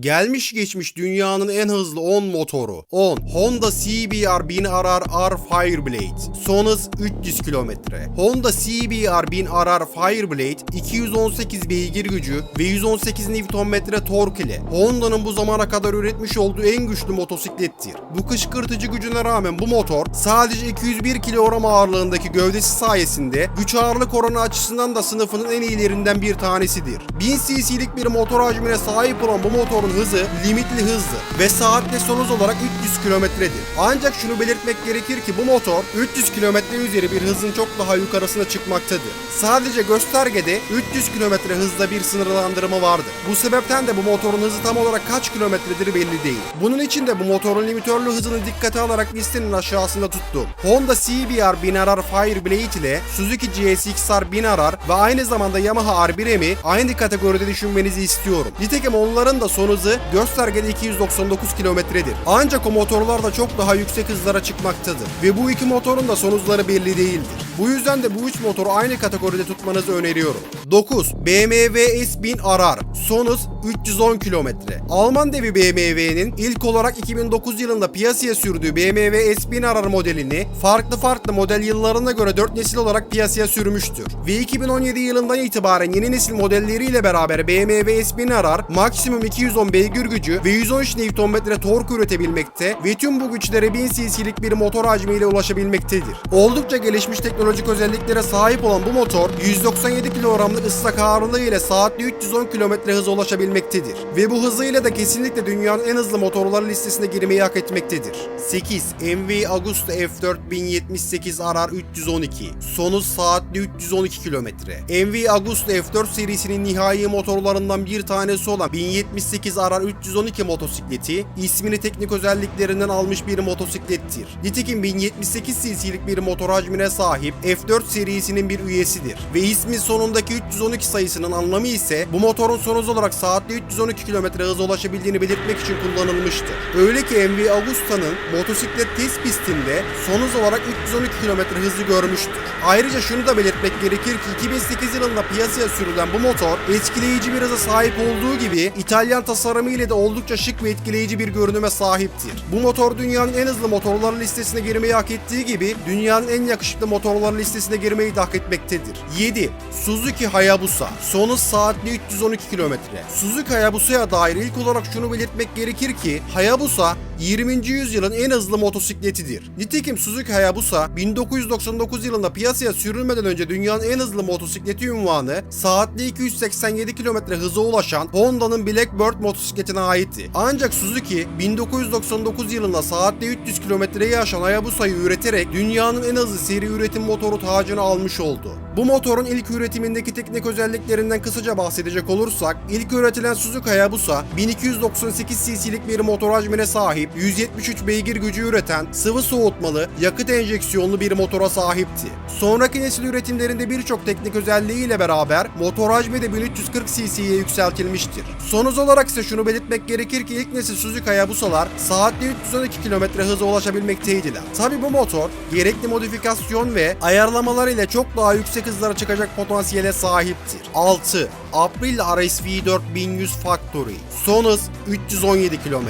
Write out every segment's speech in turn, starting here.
Gelmiş geçmiş dünyanın en hızlı 10 motoru. 10. Honda CBR 1000 RR R Fireblade. Son hız 300 km. Honda CBR 1000 RR Fireblade 218 beygir gücü ve 118 Nm tork ile Honda'nın bu zamana kadar üretmiş olduğu en güçlü motosiklettir. Bu kışkırtıcı gücüne rağmen bu motor sadece 201 kilogram ağırlığındaki gövdesi sayesinde güç ağırlık oranı açısından da sınıfının en iyilerinden bir tanesidir. 1000 cc'lik bir motor hacmine sahip olan bu motorun hızı limitli hızlı ve saatte son hız olarak 300 kilometredir. Ancak şunu belirtmek gerekir ki bu motor 300 kilometre üzeri bir hızın çok daha yukarısına çıkmaktadır. Sadece göstergede 300 kilometre hızda bir sınırlandırma vardır. Bu sebepten de bu motorun hızı tam olarak kaç kilometredir belli değil. Bunun için de bu motorun limitörlü hızını dikkate alarak listenin aşağısında tuttum. Honda CBR 1000 RR Fireblade ile Suzuki GSX-R 1000 RR ve aynı zamanda Yamaha R1M'i aynı kategoride düşünmenizi istiyorum. Nitekim onların da son hızı göstergede 299 kilometredir. Ancak o motorlar da çok daha yüksek hızlara çıkmaktadır. Ve bu iki motorun da son hızları belli değildir. Bu yüzden de bu üç motoru aynı kategoride tutmanızı öneriyorum. 9. BMW S1000 RR. Son hız 310 kilometre. Alman devi BMW'nin ilk olarak 2009 yılında piyasaya sürdüğü BMW S1000 RR modelini farklı farklı model yıllarına göre 4 nesil olarak piyasaya sürmüştür. Ve 2017 yılından itibaren yeni nesil modelleriyle beraber BMW S1000 RR maksimum 210 beygir gücü ve 113 Nm tork üretebilmekte ve tüm bu güçlere 1000 cc'lik bir motor hacmiyle ulaşabilmektedir. Oldukça gelişmiş teknolojik özelliklere sahip olan bu motor 197 kilogramlık ıslak ağırlığı ile saatte 310 km hıza ulaşabilmektedir. Ve bu hızıyla da kesinlikle dünyanın en hızlı motorları listesine girmeyi hak etmektedir. 8. MV Agusta F4 1078 RR 312 Son hız saatte 312 km. MV Agusta F4 serisinin nihai motorlarından bir tanesi olan 1078 RR 312 motosikleti ismini teknik özelliklerinden almış bir motosiklettir. Nitekim 1078 cc'lik bir motor hacmine sahip F4 serisinin bir üyesidir. Ve ismi sonundaki 312 sayısının anlamı ise bu motorun son hız olarak saatte 312 km hıza ulaşabildiğini belirtmek için kullanılmıştır. Öyle ki MV Agusta'nın motosiklet test pistinde son hız olarak 312 km hızı görmüştür. Ayrıca şunu da belirtmek gerekir ki 2008 yılında piyasaya sürülen bu motor etkileyici bir hıza sahip olduğu gibi İtalyan tasarımı ile de oldukça şık ve etkileyici bir görünüme sahiptir. Bu motor dünyanın en hızlı motorları listesine girmeyi hak ettiği gibi dünyanın en yakışıklı motorları listesine girmeyi de hak etmektedir. 7. Suzuki Hayabusa. Son hız saatte 312 km. Suzuki Hayabusa'ya dair ilk olarak şunu belirtmek gerekir ki Hayabusa 20. yüzyılın en hızlı motosikletidir. Nitekim Suzuki Hayabusa 1999 yılında piyasaya sürülmeden önce dünyanın en hızlı motosikleti ünvanı saatte 287 km hıza ulaşan Honda'nın Blackbird motosikletine aitti. Ancak Suzuki 1999 yılında saatte 300 kilometreyi aşan Hayabusa'yı üreterek dünyanın en hızlı seri üretim motoru tacını almış oldu. Bu motorun ilk üretimindeki teknik özelliklerinden kısaca bahsedecek olursak, ilk üretilen Suzuki Hayabusa 1298 cc'lik bir motor hacmine sahip, 173 beygir gücü üreten, sıvı soğutmalı, yakıt enjeksiyonlu bir motora sahipti. Sonraki nesil üretimlerinde birçok teknik özelliğiyle beraber motor hacmi de 1340 cc'ye yükseltilmiştir. Son hız olarak ise şunu belirtmek gerekir ki ilk nesil Suzuki Hayabusa'lar saatte 312 km hıza ulaşabilmekteydiler. Tabi bu motor gerekli modifikasyon ve ayarlamalar ile çok daha yüksek hızlara çıkacak potansiyele sahiptir. 6. Aprilia RSV 4100 Factory Son hız 317 km.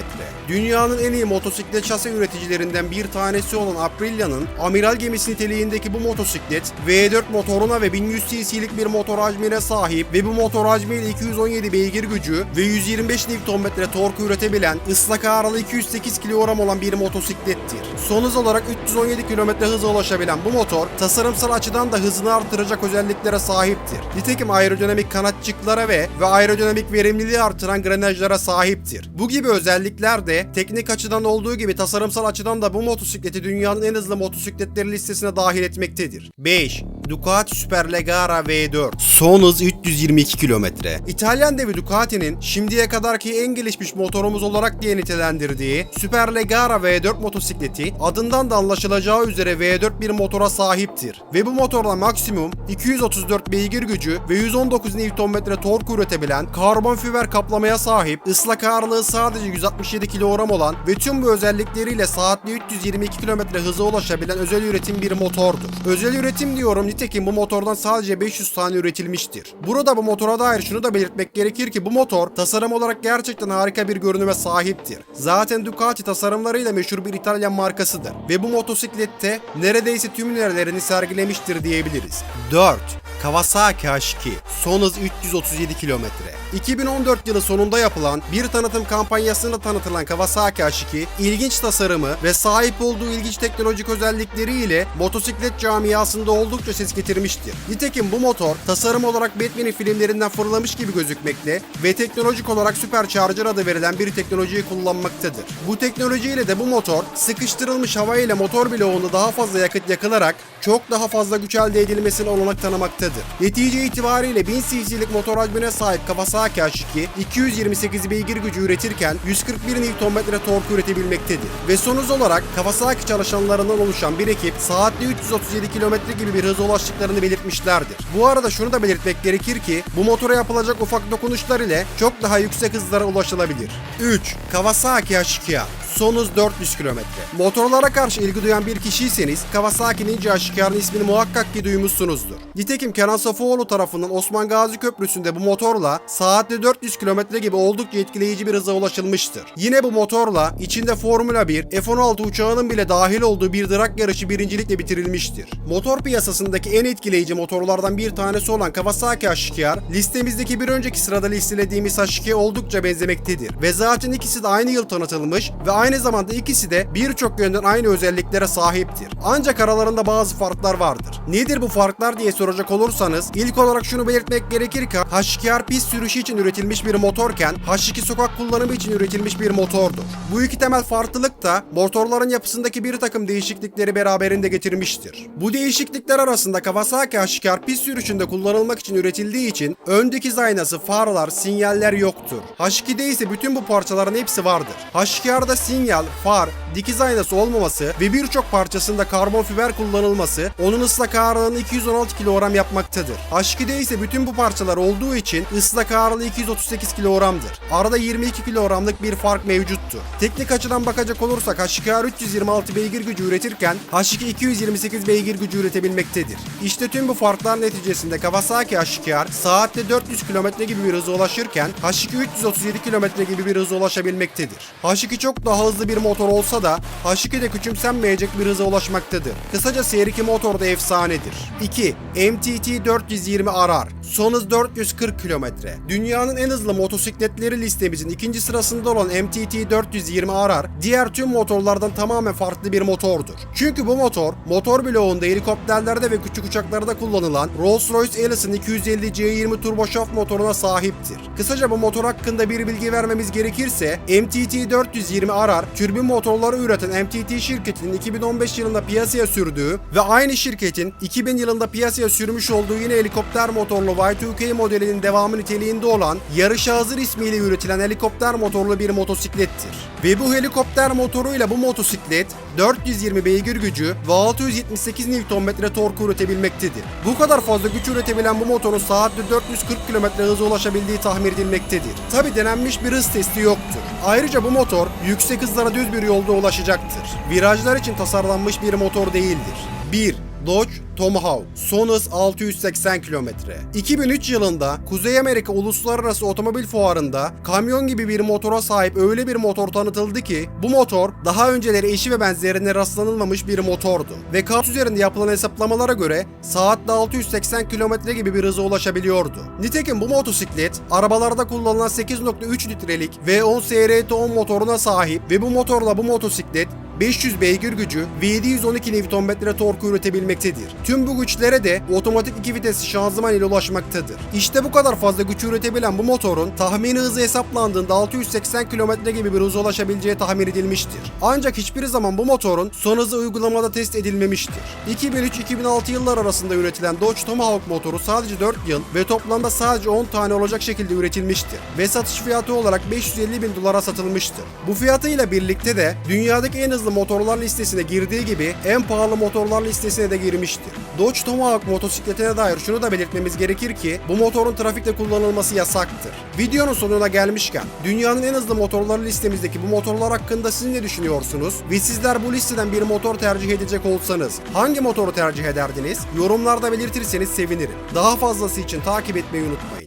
Dünyanın en iyi motosiklet şase üreticilerinden bir tanesi olan Aprilia'nın amiral gemisi niteliğindeki bu motosiklet V4 motoruna ve 1100 cc'lik bir motor hacmine sahip ve bu motor hacmiyle 217 beygir gücü ve 125 Nm tork üretebilen ıslak ağırlığı 208 kilogram olan bir motosiklettir. Son hız olarak 317 km hıza ulaşabilen bu motor tasarımsal açıdan da hızını artıracak özelliklere sahiptir. Nitekim aerodinamik kanatçıklara ve ve aerodinamik verimliliği artıran grenajlara sahiptir. Bu gibi özellikler de teknik açıdan olduğu gibi tasarımsal açıdan da bu motosikleti dünyanın en hızlı motosikletleri listesine dahil etmektedir. 5. Ducati Superleggera V4 Son hız 322 km. İtalyan devi Ducati'nin şimdiye kadarki en gelişmiş motorumuz olarak diye nitelendirdiği Superleggera V4 motosikleti adından da anlaşılacağı üzere V4 bir motora sahiptir. Ve bu motorla maksimum 234 beygir gücü ve 119 Nm tork üretebilen karbon fiber kaplamaya sahip ıslak ağırlığı sadece 167 kilogram olan ve tüm bu özellikleriyle saatte 322 km hıza ulaşabilen özel üretim bir motordur. Özel üretim diyorum Nitekim bu motordan sadece 500 tane üretilmiştir. Burada bu motora dair şunu da belirtmek gerekir ki bu motor tasarım olarak gerçekten harika bir görünüme sahiptir. Zaten Ducati tasarımlarıyla meşhur bir İtalyan markasıdır ve bu motosiklette neredeyse tüm nerelerini sergilemiştir diyebiliriz. 4. Kawasaki H2 son hız 337 kilometre. 2014 yılı sonunda yapılan bir tanıtım kampanyasında tanıtılan Kawasaki H2 ilginç tasarımı ve sahip olduğu ilginç teknolojik özellikleriyle motosiklet camiasında oldukça ses getirmiştir. Nitekim bu motor tasarım olarak Batman'in filmlerinden fırlamış gibi gözükmekte ve teknolojik olarak Supercharger adı verilen bir teknolojiyi kullanmaktadır. Bu teknolojiyle de bu motor sıkıştırılmış hava ile motor bloğunda daha fazla yakıt yakılarak çok daha fazla güç elde edilmesine olanak tanımaktadır. Netice itibariyle 1000 cc'lik motor hacmine sahip Kawasaki H2 228 beygir gücü üretirken 141 Nm tork üretebilmektedir. Ve sonuç olarak Kawasaki çalışanlarından oluşan bir ekip saatte 337 km gibi bir hıza ulaştıklarını belirtmişlerdir. Bu arada şunu da belirtmek gerekir ki bu motora yapılacak ufak dokunuşlar ile çok daha yüksek hızlara ulaşılabilir. 3. Kawasaki H2 Son hız 400 km. Motorlara karşı ilgi duyan bir kişiyseniz Kawasaki Ninja H2'nin ismini muhakkak ki duymuşsunuzdur. Nitekim Kenan Safoğlu tarafından Osman Gazi Köprüsü'nde bu motorla saatte 400 km gibi oldukça etkileyici bir hıza ulaşılmıştır. Yine bu motorla içinde Formula 1, F-16 uçağının bile dahil olduğu bir drag yarışı birincilikle bitirilmiştir. Motor piyasasındaki en etkileyici motorlardan bir tanesi olan Kawasaki H2R, listemizdeki bir önceki sırada listelediğimiz H2'ye oldukça benzemektedir. Ve zaten ikisi de aynı yıl tanıtılmış ve aynı zamanda ikisi de birçok yönden aynı özelliklere sahiptir. Ancak aralarında bazı farklar vardır. Nedir bu farklar diye soracak olursanız ilk olarak şunu belirtmek gerekir ki H2R pist sürüşü için üretilmiş bir motorken H2 sokak kullanımı için üretilmiş bir motordur. Bu iki temel farklılık da motorların yapısındaki bir takım değişiklikleri beraberinde getirmiştir. Bu değişiklikler arasında Kawasaki H2R pist sürüşünde kullanılmak için üretildiği için ön dikiz aynası, farlar, sinyaller yoktur. H2'de ise bütün bu parçaların hepsi vardır. H2R'da sinyal, far, dikiz aynası olmaması ve birçok parçasında karbon fiber kullanılması onun ıslak ağırlığını 216 kilogram yapmaktadır. H2'de ise bütün bu parçalar olduğu için ıslak ağırlığı 238 kilogramdır. Arada 22 kilogramlık bir fark mevcuttur. Teknik açıdan bakacak olursak H2R 326 beygir gücü üretirken H2 228 beygir gücü üretebilmektedir. İşte tüm bu farklar neticesinde Kawasaki H2R saatte 400 km gibi bir hıza ulaşırken H2 337 km gibi bir hıza ulaşabilmektedir. H2 çok daha hızlı bir motor olsa da H2 de küçümsenmeyecek bir hıza ulaşmaktadır. Kısaca Seri motor da efsanedir. 2. MTT 420 RR Son hız 440 km. Dünyanın en hızlı motosikletleri listemizin ikinci sırasında olan MTT 420 RR diğer tüm motorlardan tamamen farklı bir motordur. Çünkü bu motor motor bloğunda helikopterlerde ve küçük uçaklarda kullanılan Rolls-Royce Ellison 250 C20 turboşaft motoruna sahiptir. Kısaca bu motor hakkında bir bilgi vermemiz gerekirse MTT 420 RR türbin motorları üreten MTT şirketinin 2015 yılında piyasaya sürdüğü ve aynı şirketin 2000 yılında piyasaya sürmüş olduğu yine helikopter motorlu Y2K modelinin devamı niteliğinde olan yarışa hazır ismiyle üretilen helikopter motorlu bir motosiklettir. Ve bu helikopter motoruyla bu motosiklet 420 beygir gücü ve 678 Nm tork üretebilmektedir. Bu kadar fazla güç üretebilen bu motorun saatte 440 km hıza ulaşabildiği tahmin edilmektedir. Tabi denenmiş bir hız testi yoktur. Ayrıca bu motor yüksek hızlara düz bir yolda ulaşacaktır. Virajlar için tasarlanmış bir motor değildir. 1. Dodge Tomahawk. Son hız 680 km. 2003 yılında Kuzey Amerika Uluslararası Otomobil Fuarı'nda kamyon gibi bir motora sahip öyle bir motor tanıtıldı ki bu motor daha önceleri eşi ve benzerine rastlanılmamış bir motordu. Ve kağıt üzerinde yapılan hesaplamalara göre saatte 680 km gibi bir hıza ulaşabiliyordu. Nitekim bu motosiklet arabalarda kullanılan 8.3 litrelik V10 SRT10 motoruna sahip ve bu motorla bu motosiklet 500 beygir gücü ve 712 Nm torku üretebilmektedir. Tüm bu güçlere de otomatik 2 vitesli şanzıman ile ulaşmaktadır. İşte bu kadar fazla güç üretebilen bu motorun tahmini hızı hesaplandığında 680 km gibi bir hıza ulaşabileceği tahmin edilmiştir. Ancak hiçbir zaman bu motorun son hızı uygulamada test edilmemiştir. 2003-2006 yıllar arasında üretilen Dodge Tomahawk motoru sadece 4 yıl ve toplamda sadece 10 tane olacak şekilde üretilmiştir ve satış fiyatı olarak 550 bin dolara satılmıştır. Bu fiyatıyla birlikte de dünyadaki en hızlı hızlı motorlar listesine girdiği gibi en pahalı motorlar listesine de girmiştir. Dodge Tomahawk motosikletine dair şunu da belirtmemiz gerekir ki bu motorun trafikte kullanılması yasaktır. Videonun sonuna gelmişken dünyanın en hızlı motorları listemizdeki bu motorlar hakkında siz ne düşünüyorsunuz? Ve sizler bu listeden bir motor tercih edecek olsanız hangi motoru tercih ederdiniz? Yorumlarda belirtirseniz sevinirim. Daha fazlası için takip etmeyi unutmayın.